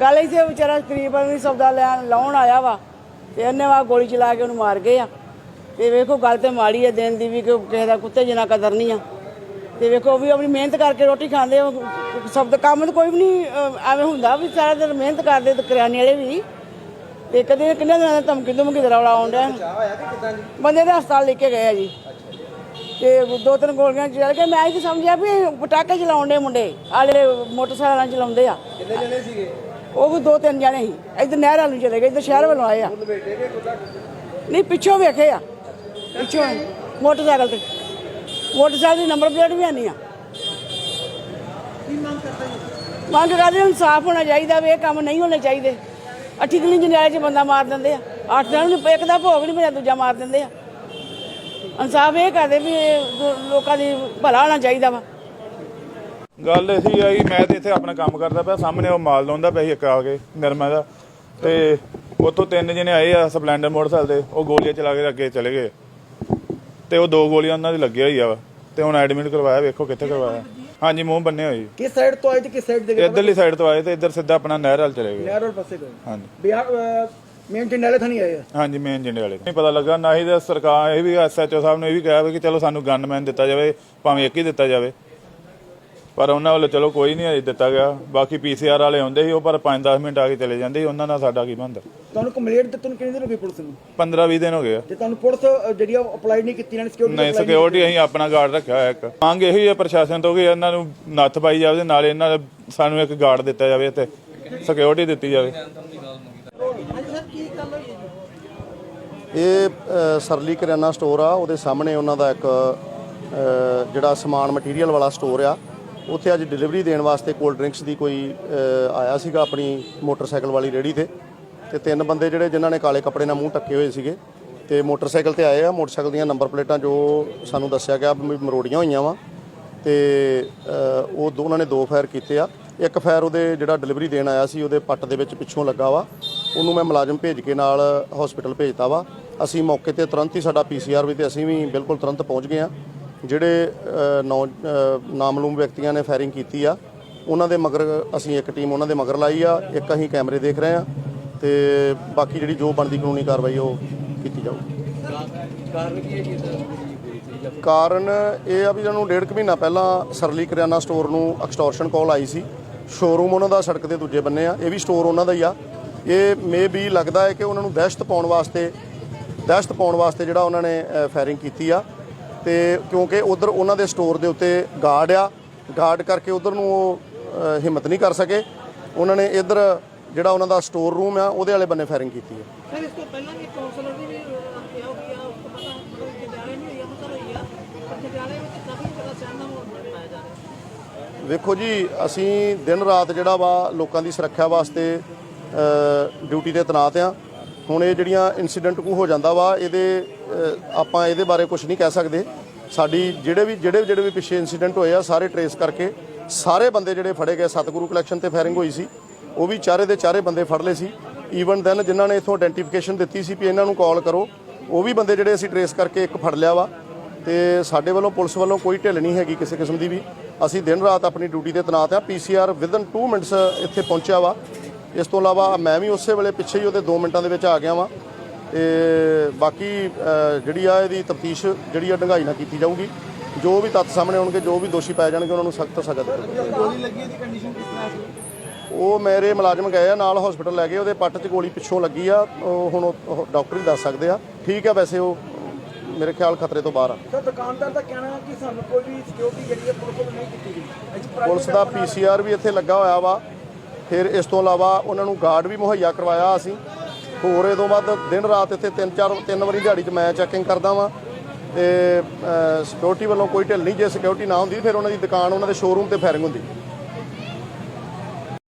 ਗੱਲ ਇੱਥੇ ਵਿਚਾਰਾ ਤਕਰੀਬਨ ਵੀ ਸੌਦਾ ਲੈਣ ਲਾਉਣ ਆਇਆ ਵਾ ਤੇ ਇਹਨੇ ਵਾ ਗੋਲੀ ਚਲਾ ਕੇ ਉਹਨੂੰ ਮਾਰ ਗਏ ਆ। ਤੇ ਵੇਖੋ ਗੱਲ ਤੇ ਮਾੜੀ ਹੈ ਦਿਨ ਦੀ ਵੀ ਕਿ ਕਿਸੇ ਦਾ ਕੁੱਤੇ ਜਿੰਨਾ ਕਦਰ ਨਹੀਂ ਆ। ਤੇ ਵੇਖੋ ਉਹ ਵੀ ਆਪਣੀ ਮਿਹਨਤ ਕਰਕੇ ਰੋਟੀ ਖਾਂਦੇ ਆ ਸਭ ਦਾ ਕੰਮ ਤਾਂ ਕੋਈ ਵੀ ਨਹੀਂ ਅਹ, ਐਵੇਂ ਹੁੰਦਾ ਵੀ ਸਾਰਾ ਦਿਨ ਮਿਹਨਤ ਕਰਦੇ ਤੇ ਕਰਿਆਨੇ ਵਾਲੇ ਵੀ। ਤੇ ਕਦੇ ਕਿੰਨੇ ਦਿਨਾਂ ਦਾ ਧਮਕੀ ਧਮਕੀ ਦਾ ਰੌਲਾ ਆਉਂਦਾ ਬੰਦੇ ਦੇ ਹਸਪਤਾਲ ਲੈ ਕੇ ਗਏ ਆ ਜੀ। ਤੇ ਦੋ ਤਿੰਨ ਗੋਲੀਆਂ ਚੱਲ ਕੇ ਮੈਂ ਇਹ ਸਮਝਿਆ ਵੀ ਪਟਾਕੇ ਚਲਾਉਂਦੇ ਮੁੰਡੇ ਆਲੇ ਮੋਟਰਸਾਈਕਲਾਂ ਚਲਾਉਂਦੇ ਆ। ਕਿੰਨੇ ਜਣੇ ਸੀਗੇ? ਉਹ ਵੀ ਦੋ ਤਿੰਨ ਜਣੇ ਸੀ। ਇੱਧਰ ਨਹਿਰ ਵੱਲ ਨੂੰ ਚਲੇ ਗਏ, ਇੱਧਰ ਸ਼ਹਿਰ ਵੱਲੋਂ ਆਏ ਆ। ਨਹੀਂ, ਪਿੱਛੋਂ ਵੇਖੇ ਆ। ਪਿੱਛੋਂ ਮੋਟਰਸਾਈਕਲ ਤੇ। ਮੋਟਰਸਾਈਕਲ ਦੀ ਨੰਬਰ ਪਲੇਟ ਵੀ ਆਨੀ ਆ। ਮੰਗ ਕਰਦੇ ਇਨਸਾਫ ਹੋਣਾ ਚਾਹੀਦਾ ਵੀ ਇਹ ਕੰਮ ਨਹੀਂ ਹੋਣੇ ਚਾਹੀਦੇ। ਅੱਠੀ ਦਿਨ ਜਨਿਆਲੇ 'ਚ ਬੰਦਾ ਮਾਰ ਦਿੰਦੇ ਆ। ਅੱਠ ਦਿਨ ਨੂੰ ਇੱਕ ਦਾ ਭੋਗ ਨਹੀਂ ਪਿਆ ਦੂਜਾ ਮਾਰ ਦਿੰਦੇ ਆ। ਇਨਸਾਫ ਇਹ ਕਰਦੇ ਵੀ ਲੋਕਾਂ ਦੀ ਭਲਾ ਹੋਣਾ ਚਾਹੀਦਾ ਵਾ। ਗੱਲ ਇਹ ਆ ਕਿ ਮੈਂ ਤੇ ਇੱਥੇ ਆਪਣਾ ਕੰਮ ਕਰਦਾ ਪਿਆ ਸਾਹਮਣੇ ਉਹ ਮਾਲ ਲਾਉਂਦਾ ਪਿਆ ਸੀ ਇੱਕ ਆ ਕੇ ਨਿਰਮਾ ਦਾ। ਤੇ ਉੱਥੋਂ ਤਿੰਨ ਜਣੇ ਆਏ ਆ ਸਪਲੈਂਡਰ ਮੋਟਰਸਾਈਕਲ ਤੇ ਉਹ ਗੋਲੀਆਂ ਚਲਾ ਕੇ ਅੱਗੇ ਚਲੇ ਗਏ। ਤੇ ਉਹ ਦੋ ਗੋਲੀਆਂ ਉਹਨਾਂ ਦੀ ਲੱਗੀਆਂ ਹੋਈ ਆ ਤੇ ਹੁਣ ਐਡਮਿਟ ਕਰਵਾਇਆ ਵੇਖੋ ਕਿੱਥੇ ਕਰਵਾਇਆ। ਹਾਂਜੀ ਮੂੰਹ ਬੰਨੇ ਹੋਏ ਕਿਸ ਸਾਈਡ ਤੋਂ ਆਏ ਤੇ ਕਿਸ ਸਾਈਡ ਦੇ ਇਧਰਲੀ ਸਾਈਡ ਤੋਂ ਆਏ ਤੇ ਇੱਧਰ ਸਿੱਧਾ ਆਪਣਾ ਨਹਿਰ ਵੱਲ ਚਲੇ ਗਏ। ਨਹਿਰ ਪਾਸੇ ਗਏ। ਹਾਂਜੀ। ਬਿਹਾਰ ਮੇਨ ਜੰਡਾਲੇ ਥਾਣੀ ਆਏ ਆ? ਹਾਂਜੀ ਮੇਨ ਜੰਡੇ ਵਾਲੇ ਨਹੀਂ ਪਤਾ ਲੱਗਾ ਨਾ ਹੀ ਸਰਕਾਰ ਇਹ ਵੀ ਐਸਐਚਓ ਸਾਹਿਬ ਨੇ ਇਹ ਵੀ ਕਿਹਾ ਕਿ ਚਲੋ ਸਾਨੂੰ ਗਨਮੈਨ ਦਿੱਤਾ ਜਾਵੇ ਭਾਵੇਂ ਇੱਕ ਹੀ ਦਿੱਤਾ ਜਾਵੇ। ਪਰ ਉਹਨਾਂ ਵੱਲੋਂ ਚਲੋ ਕੋਈ ਨਹੀਂ ਅਜੇ ਦਿੱਤਾ ਗਿਆ। ਬਾਕੀ ਪੀਸੀਆਰ ਵਾਲੇ ਆਉਂਦੇ ਸੀ ਉਹ ਪਰ 5-10 ਮਿੰਟ ਆ ਕੇ ਚਲੇ ਜਾਂਦੇ ਸੀ। ਉਹਨਾਂ ਨਾਲ ਸਾਡਾ ਕੀ ਬੰਦ? ਤੁਹਾਨੂੰ ਕੰਪਲੇਂਟ ਦਿੱਤੀ ਨੂੰ ਕਿੰਨੇ ਦਿਨ ਹੋ ਗਏ ਪੁਲਿਸ ਨੂੰ? 15-20 ਦਿਨ ਹੋ ਗਏ ਆ। ਤੇ ਤੁਹਾਨੂੰ ਪੁਲਿਸ ਅ, ਜਿਹੜੀ ਆ ਅਪਲਾਈ ਨਹੀਂ ਕੀਤੀ ਇਹਨਾਂ ਨੇ ਸਿਕਿਉਰਿਟੀ ਨਹੀਂ ਸਿਕਿਉਰਿਟੀ ਅਸੀਂ ਆਪਣਾ ਗਾਰਡ ਰੱਖਿਆ ਹੋਇਆ ਇੱਕ। ਮੰਗ ਇਹੀ ਹੈ ਪ੍ਰਸ਼ਾਸਨ ਤੋਂ ਕਿ ਇਹਨਾਂ ਨੂੰ ਨੱਥ ਪਾਈ ਜਾਵੇ ਤੇ ਨਾਲੇ ਇਹਨਾਂ ਦਾ ਸਾਨੂੰ ਇੱਕ ਗਾਰਡ ਦਿੱਤਾ ਜਾਵੇ ਤੇ ਸਿਕਿਉਰਿਟੀ ਦਿੱਤੀ ਜਾਵੇ। ਇਹ ਅ, ਸਰਲੀ ਕਰਿਆਨਾ ਸਟੋਰ ਆ ਉਹਦੇ ਸਾਹਮਣੇ ਉਹਨਾਂ ਦਾ ਇੱਕ ਅ, ਜਿਹੜਾ ਸਮਾਨ ਮਟੀਰੀਅਲ ਵਾਲਾ ਸਟੋਰ ਆ ਉੱਥੇ ਅੱਜ ਡਿਲੀਵਰੀ ਦੇਣ ਵਾਸਤੇ ਕੋਲਡ ਡਰਿੰਕਸ ਦੀ ਕੋਈ ਆਇਆ ਸੀਗਾ ਆਪਣੀ ਮੋਟਰਸਾਈਕਲ ਵਾਲੀ ਰੇੜੀ ਤੇ। ਤੇ ਤਿੰਨ ਬੰਦੇ ਜਿਹੜੇ ਜਿਨ੍ਹਾਂ ਨੇ ਕਾਲੇ ਕੱਪੜੇ ਨਾਲ ਮੂੰਹ ਢੱਕੇ ਹੋਏ ਸੀਗੇ, ਤੇ ਮੋਟਰਸਾਈਕਲ ਤੇ ਆਏ ਆ, ਮੋਟਰਸਾਈਕਲ ਦੀਆਂ ਨੰਬਰ ਪਲੇਟਾਂ ਜੋ ਸਾਨੂੰ ਦੱਸਿਆ ਗਿਆ ਵੀ ਮਰੋੜੀਆਂ ਹੋਈਆਂ ਵਾ। ਤੇ ਉਹ ਦੋ, ਉਹਨਾਂ ਨੇ ਦੋ ਫਾਇਰ ਕੀਤੇ ਆ। ਇੱਕ ਫਾਇਰ ਉਹਦੇ ਜਿਹੜਾ ਡਿਲੀਵਰੀ ਦੇਣ ਆਇਆ ਸੀ, ਉਹਦੇ ਪੱਟ ਦੇ ਵਿੱਚ ਪਿੱਛੋਂ ਲੱਗਾ ਵਾ। ਉਹਨੂੰ ਮੈਂ ਮੁਲਾਜ਼ਮ ਭੇਜ ਕੇ ਨਾਲ ਹਸਪੀਟਲ ਭੇਜਤਾ ਵਾ। ਅਸੀਂ ਮੌਕੇ ਤੇ ਤੁਰੰਤ ਹੀ ਸਾਡਾ ਪੀਸੀਆਰ ਵੀ ਤੇ ਅਸੀਂ ਵੀ ਬਿਲਕੁਲ ਤੁਰੰਤ ਪਹੁੰਚ ਗਏ ਆ। ਜਿਹੜੇ ਨੌ ਨਾਮਲੂਮ ਵਿਅਕਤੀਆਂ ਨੇ ਫਾਇਰਿੰਗ ਕੀਤੀ ਆ, ਉਹਨਾਂ ਦੇ ਮਗਰ ਅਸੀਂ ਇੱਕ ਟੀਮ ਉਹਨਾਂ ਦੇ ਮਗਰ ਲਾਈ ਆ, ਇੱਕ ਅਸੀਂ ਕੈਮਰੇ ਦੇਖ ਰਹੇ ਆ ਤੇ ਬਾਕੀ ਜਿਹੜੀ ਜੋ ਬਣਦੀ ਕਾਨੂੰਨੀ ਕਾਰਵਾਈ ਉਹ ਕੀਤੀ ਜਾਊਗੀ ਕਾਰਨ ਇਹ ਆ ਵੀ ਇਹਨਾਂ ਨੂੰ ਡੇਢ ਕੁ ਮਹੀਨਾ ਪਹਿਲਾਂ ਸਰਲੀ ਕਰਿਆਨਾ ਸਟੋਰ ਨੂੰ ਐਕਸਟੋਰਸ਼ਨ ਕਾਲ ਆਈ ਸੀ। ਸ਼ੋਰੂਮ ਉਹਨਾਂ ਦਾ ਸੜਕ ਦੇ ਦੂਜੇ ਬੰਨੇ ਆ, ਇਹ ਵੀ ਸਟੋਰ ਉਹਨਾਂ ਦਾ ਹੀ ਆ। ਇਹ ਮੇ ਵੀ ਲੱਗਦਾ ਹੈ ਕਿ ਉਹਨਾਂ ਨੂੰ ਦਹਿਸ਼ਤ ਪਾਉਣ ਵਾਸਤੇ, ਦਹਿਸ਼ਤ ਪਾਉਣ ਵਾਸਤੇ ਜਿਹੜਾ ਉਹਨਾਂ ਨੇ ਫਾਇਰਿੰਗ ਕੀਤੀ ਆ। ਤੇ ਕਿਉਂਕਿ ਉਧਰ ਉਹਨਾਂ ਦੇ ਸਟੋਰ ਦੇ ਉੱਤੇ ਗਾਰਡ ਆ। ਗਾਰਡ ਕਰਕੇ ਉਧਰ ਨੂੰ ਉਹ ਹਿੰਮਤ ਨਹੀਂ ਕਰ ਸਕੇ। ਉਹਨਾਂ ਨੇ ਇਧਰ ਜਿਹੜਾ ਉਹਨਾਂ ਦਾ ਸਟੋਰ ਰੂਮ ਆ ਉਹਦੇ ਵਾਲੇ ਬੰਨੇ ਫਾਇਰਿੰਗ ਕੀਤੀ ਹੈ ਸਰ ਇਸ ਤੋਂ ਪਹਿਲਾਂ ਵੀ ਕਾਉਂਸਲਰ ਦੀ ਵੀ ਕਿਹਾ ਹੋਈ ਆ ਉਸ ਤੋਂ ਜਜਾਲੇ ਨਹੀਂ ਹੋਈ ਅਮਸਰ ਹੋਈ ਆ। ਪਰ ਜਜਾਲੇ ਵਿੱਚ ਕਾਫੀ ਜ਼ਿਆਦਾ ਸਹਿਮਾ ਮਾਹੌਲ ਬਣਾਇਆ ਜਾ ਰਿਹਾ ਵੇਖੋ ਜੀ ਅਸੀਂ ਦਿਨ ਰਾਤ ਜਿਹੜਾ ਵਾ ਲੋਕਾਂ ਦੀ ਸੁਰੱਖਿਆ ਵਾਸਤੇ ਡਿਊਟੀ ਤੇ ਤੈਨਾਤ ਆ। ਹੁਣ ਇਹ ਜਿਹੜੀਆਂ ਇਨਸੀਡੈਂਟ ਕੋ ਹੋ ਜਾਂਦਾ ਵਾ, ਇਹਦੇ ਆਪਾਂ ਇਹਦੇ ਬਾਰੇ ਕੁਝ ਨਹੀਂ ਕਹਿ ਸਕਦੇ। ਸਾਡੀ ਜਿਹੜੇ ਵੀ, ਜਿਹੜੇ ਜਿਹੜੇ ਵੀ ਪਿੱਛੇ ਇਨਸੀਡੈਂਟ ਹੋਏ ਆ, ਸਾਰੇ ਟਰੇਸ ਕਰਕੇ ਸਾਰੇ ਬੰਦੇ ਜਿਹੜੇ ਫੜੇ ਗਏ, ਸਤਿਗੁਰੂ ਕਲੈਕਸ਼ਨ ਤੇ ਫਾਇਰਿੰਗ ਹੋਈ ਸੀ, ਉਹ ਵੀ ਚਾਰੇ ਦੇ ਚਾਰੇ ਬੰਦੇ ਫੜ ਲਏ ਸੀ। ਈਵਨ ਦੈਨ ਜਿਨ੍ਹਾਂ ਨੇ ਇਥੋਂ ਆਇਡੈਂਟੀਫਿਕੇਸ਼ਨ ਦਿੱਤੀ ਸੀ ਵੀ ਇਹਨਾਂ ਨੂੰ ਕਾਲ ਕਰੋ, ਉਹ ਵੀ ਬੰਦੇ ਜਿਹੜੇ ਅਸੀਂ ਟਰੇਸ ਕਰਕੇ ਇੱਕ ਫੜ ਲਿਆ ਵਾ। ਤੇ ਸਾਡੇ ਵੱਲੋਂ, ਪੁਲਿਸ ਵੱਲੋਂ ਕੋਈ ਢਿੱਲ ਨਹੀਂ ਹੈਗੀ ਕਿਸੇ ਕਿਸਮ ਦੀ ਵੀ। ਅਸੀਂ ਦਿਨ ਰਾਤ ਆਪਣੀ ਡਿਊਟੀ ਤੇ ਤੈਨਾਤ ਆ ਪੀਸੀਆਰ ਵਿਦਨ 2 ਮਿੰਟਸ ਇੱਥੇ ਪਹੁੰਚਿਆ ਵਾ। ਇਸ ਤੋਂ ਇਲਾਵਾ ਮੈਂ ਵੀ ਉਸੇ ਵੇਲੇ ਪਿੱਛੇ ਹੀ ਉਹਦੇ 2 ਮਿੰਟਾਂ ਦੇ ਵਿੱਚ ਆ ਗਿਆ ਵਾਂ ਤੇ ਬਾਕੀ ਜਿਹੜੀ ਆ ਇਹਦੀ ਤਫਤੀਸ਼ ਜਿਹੜੀ ਆ ਡੰਗਾਈ ਨਾਲ ਕੀਤੀ ਜਾਊਗੀ। ਜੋ ਵੀ ਤੱਥ ਸਾਹਮਣੇ ਆਉਣਗੇ ਜੋ ਵੀ ਦੋਸ਼ੀ ਪਾਏ ਜਾਣਗੇ ਉਹਨਾਂ ਨੂੰ ਸਖਤ ਸਜ਼ਾ ਦਿੱਤੀ ਜਾਊਗੀ। ਗੋਲੀ ਲੱਗੀ ਦੀ ਕੰਡੀਸ਼ਨ ਕਿਸ ਤਰ੍ਹਾਂ ਸੀ? ਉਹ ਮੇਰੇ ਮੁਲਾਜ਼ਮ ਗਏ ਆ ਨਾਲ ਹਸਪੀਟਲ ਲੈ ਗਏ ਉਹਦੇ ਪੱਟ 'ਚ ਗੋਲੀ ਪਿੱਛੋਂ ਲੱਗੀ ਆ। ਉਹ ਹੁਣ ਡਾਕਟਰ ਹੀ ਦੱਸ ਸਕਦੇ ਆ। ਠੀਕ ਆ ਵੈਸੇ ਉਹ ਮੇਰੇ ਖਿਆਲ ਖਤਰੇ ਤੋਂ ਬਾਹਰ ਆ। ਸਰ ਦੁਕਾਨਦਾਰ ਦਾ ਕਹਿਣਾ ਹੈ ਕਿ ਸਾਨੂੰ ਕੋਈ ਵੀ ਸਿਕਿਉਰਿਟੀ ਜਿਹੜੀ ਹੈ ਵੱਲੋਂ ਨਹੀਂ ਕੀਤੀ ਗਈ। ਪੁਲਿਸ ਦਾ ਪੀਸੀਆਰ ਵੀ ਇੱਥੇ ਲੱਗਾ ਹੋਇਆ ਵਾ। ਫਿਰ ਇਸ ਤੋਂ ਇਲਾਵਾ ਉਹਨਾਂ ਨੂੰ ਗਾਰਡ ਵੀ ਮੁਹੱਈਆ ਕਰਵਾਇਆ ਅਸੀਂ। ਹੋਰ ਇਹ ਤੋਂ ਬਾਅਦ ਦਿਨ ਰਾਤ ਇੱਥੇ ਤਿੰਨ ਚਾਰ, ਤਿੰਨ ਵਾਰੀ ਦਿਹਾੜੀ 'ਚ ਮੈਂ ਚੈਕਿੰਗ ਕਰਦਾ ਵਾਂ ਤੇ ਸਿਕਿਉਰਿਟੀ ਵੱਲੋਂ ਕੋਈ ਢਿੱਲ ਨਹੀਂ, ਜੇ ਸਿਕਿਉਰਿਟੀ ਨਾ ਹੁੰਦੀ ਫਿਰ ਉਹਨਾਂ ਦੀ ਦੁਕਾਨ, ਉਹਨਾਂ ਦੇ ਸ਼ੋਰੂਮ ਤੇ ਫਾਇਰਿੰਗ ਹੁੰਦੀ।